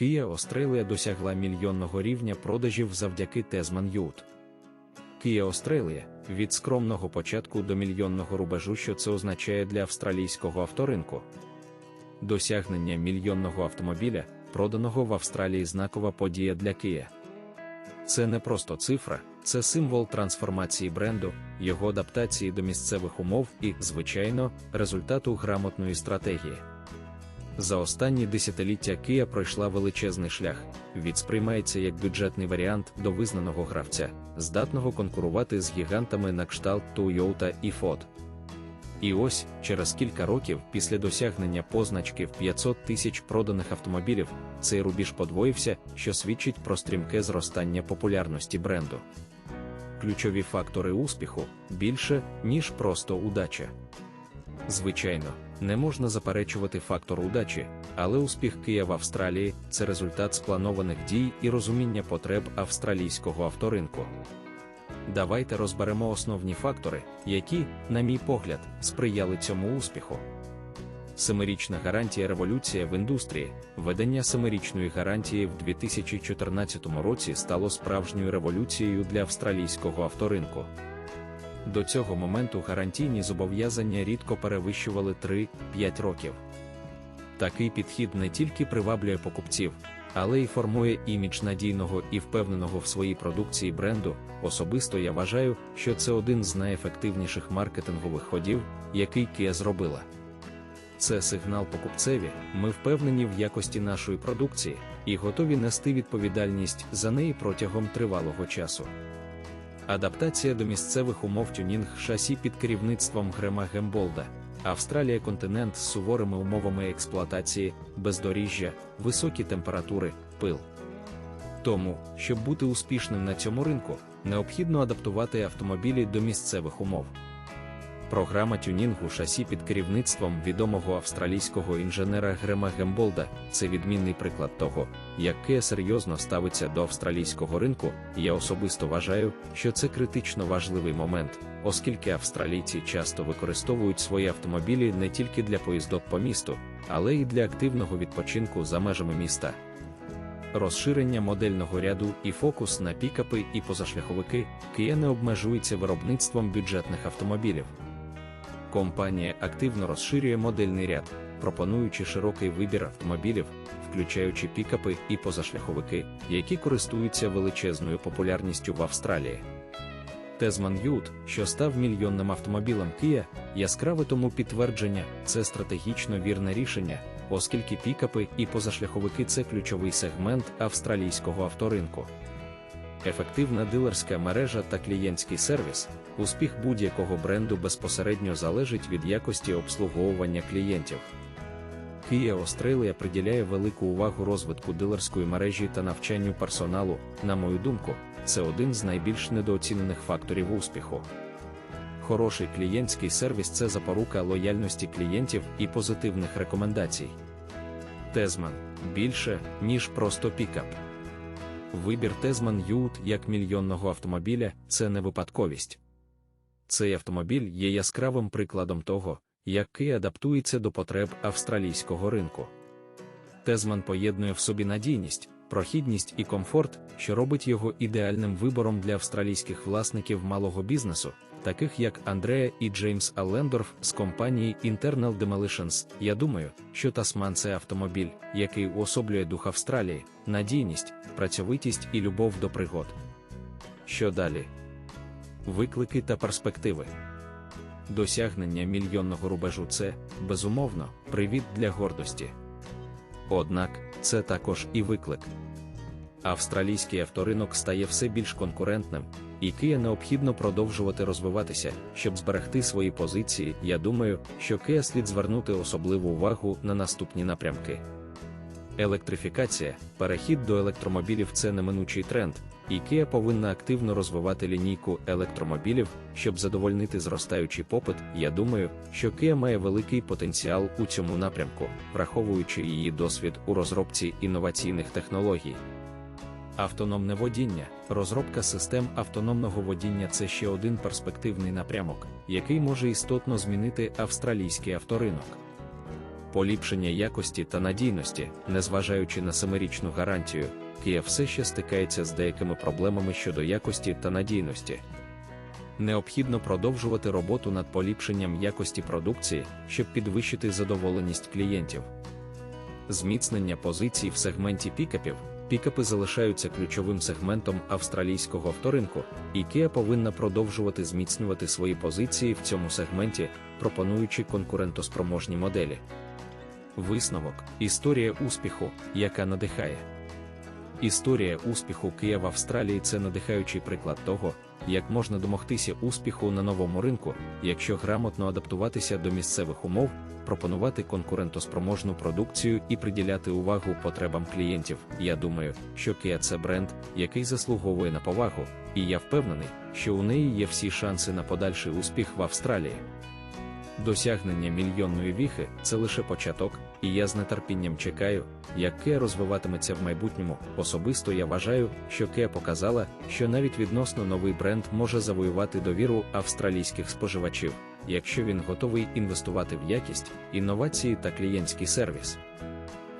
Kia Australia досягла мільйонного рівня продажів завдяки Tesman Youth. Kia Australia від скромного початку до мільйонного рубежу, що це означає для австралійського авторинку. Досягнення мільйонного автомобіля, проданого в Австралії знакова подія для Kia. Це не просто цифра, це символ трансформації бренду, його адаптації до місцевих умов і, звичайно, результату грамотної стратегії. За останні десятиліття Kia пройшла величезний шлях, від сприймається як бюджетний варіант до визнаного гравця, здатного конкурувати з гігантами на кшталт Toyota і Ford. І ось, через кілька років після досягнення позначки в 500 тисяч проданих автомобілів, цей рубіж подвоївся, що свідчить про стрімке зростання популярності бренду. Ключові фактори успіху більше, ніж просто удача. Звичайно, не можна заперечувати фактор удачі, але успіх Кия в Австралії це результат спланованих дій і розуміння потреб австралійського авторинку. Давайте розберемо основні фактори, які, на мій погляд, сприяли цьому успіху. Семирічна гарантія революція в індустрії, введення семирічної гарантії в 2014 році стало справжньою революцією для австралійського авторинку. До цього моменту гарантійні зобов'язання рідко перевищували 3-5 років. Такий підхід не тільки приваблює покупців, але й формує імідж надійного і впевненого в своїй продукції бренду. Особисто я вважаю, що це один з найефективніших маркетингових ходів, який Kia зробила. Це сигнал покупцеві, ми впевнені в якості нашої продукції і готові нести відповідальність за неї протягом тривалого часу. Адаптація до місцевих умов тюнінг шасі під керівництвом Грема Гемболда. Австралія континент з суворими умовами експлуатації, бездоріжжя, високі температури, пил. Тому, щоб бути успішним на цьому ринку, необхідно адаптувати автомобілі до місцевих умов. Програма тюнінгу шасі під керівництвом відомого австралійського інженера Грема Гемболда це відмінний приклад того, як Kia серйозно ставиться до австралійського ринку. Я особисто вважаю, що це критично важливий момент, оскільки австралійці часто використовують свої автомобілі не тільки для поїздок по місту, але й для активного відпочинку за межами міста. Розширення модельного ряду і фокус на пікапи і позашляховики Kia не обмежується виробництвом бюджетних автомобілів. Компанія активно розширює модельний ряд, пропонуючи широкий вибір автомобілів, включаючи пікапи і позашляховики, які користуються величезною популярністю в Австралії. Tesman Ute, що став мільйонним автомобілем Kia, яскраве тому підтвердження, це стратегічно вірне рішення, оскільки пікапи і позашляховики це ключовий сегмент австралійського авторинку. Ефективна дилерська мережа та клієнтський сервіс, успіх будь-якого бренду безпосередньо залежить від якості обслуговування клієнтів. Kia Australia приділяє велику увагу розвитку дилерської мережі та навчанню персоналу, на мою думку, це один з найбільш недооцінених факторів успіху. Хороший клієнтський сервіс це запорука лояльності клієнтів і позитивних рекомендацій. Тезман більше, ніж просто пікап. Вибір Тезман Ют як мільйонного автомобіля це не випадковість. Цей автомобіль є яскравим прикладом того, який адаптується до потреб австралійського ринку. Тезман поєднує в собі надійність, прохідність і комфорт, що робить його ідеальним вибором для австралійських власників малого бізнесу, таких як Андреа і Джеймс Аллендорф з компанії Internal Demolitions. Я думаю, що Тасман це автомобіль, який уособлює дух Австралії, надійність, працьовитість і любов до пригод. Що далі? Виклики та перспективи. Досягнення мільйонного рубежу це, безумовно, привід для гордості. Однак, це також і виклик. Австралійський авторинок стає все більш конкурентним, і Kia необхідно продовжувати розвиватися, щоб зберегти свої позиції. Я думаю, що Kia слід звернути особливу увагу на наступні напрямки. Електрифікація, перехід до електромобілів це неминучий тренд, і Kia повинна активно розвивати лінійку електромобілів, щоб задовольнити зростаючий попит. Я думаю, що Kia має великий потенціал у цьому напрямку, враховуючи її досвід у розробці інноваційних технологій. Автономне водіння, розробка систем автономного водіння це ще один перспективний напрямок, який може істотно змінити австралійський авторинок. поліпшення якості та надійності, незважаючи на семирічну гарантію, Kia все ще стикається з деякими проблемами щодо якості та надійності. Необхідно продовжувати роботу над поліпшенням якості продукції, щоб підвищити задоволеність клієнтів. Зміцнення позицій в сегменті пікапів. Пікапи залишаються ключовим сегментом австралійського авторинку, і Kia повинна продовжувати зміцнювати свої позиції в цьому сегменті, пропонуючи конкурентоспроможні моделі. Висновок історія успіху, яка надихає. Історія успіху Kia в Австралії це надихаючий приклад того, як можна домогтися успіху на новому ринку, якщо грамотно адаптуватися до місцевих умов, пропонувати конкурентоспроможну продукцію і приділяти увагу потребам клієнтів. Я думаю, що Kia – це бренд, який заслуговує на повагу, і я впевнений, що у неї є всі шанси на подальший успіх в Австралії. Досягнення мільйонної віхи це лише початок, і я з нетерпінням чекаю, як Kia розвиватиметься в майбутньому. Особисто я вважаю, що Ке показала, що навіть відносно новий бренд може завоювати довіру австралійських споживачів, якщо він готовий інвестувати в якість, інновації та клієнтський сервіс.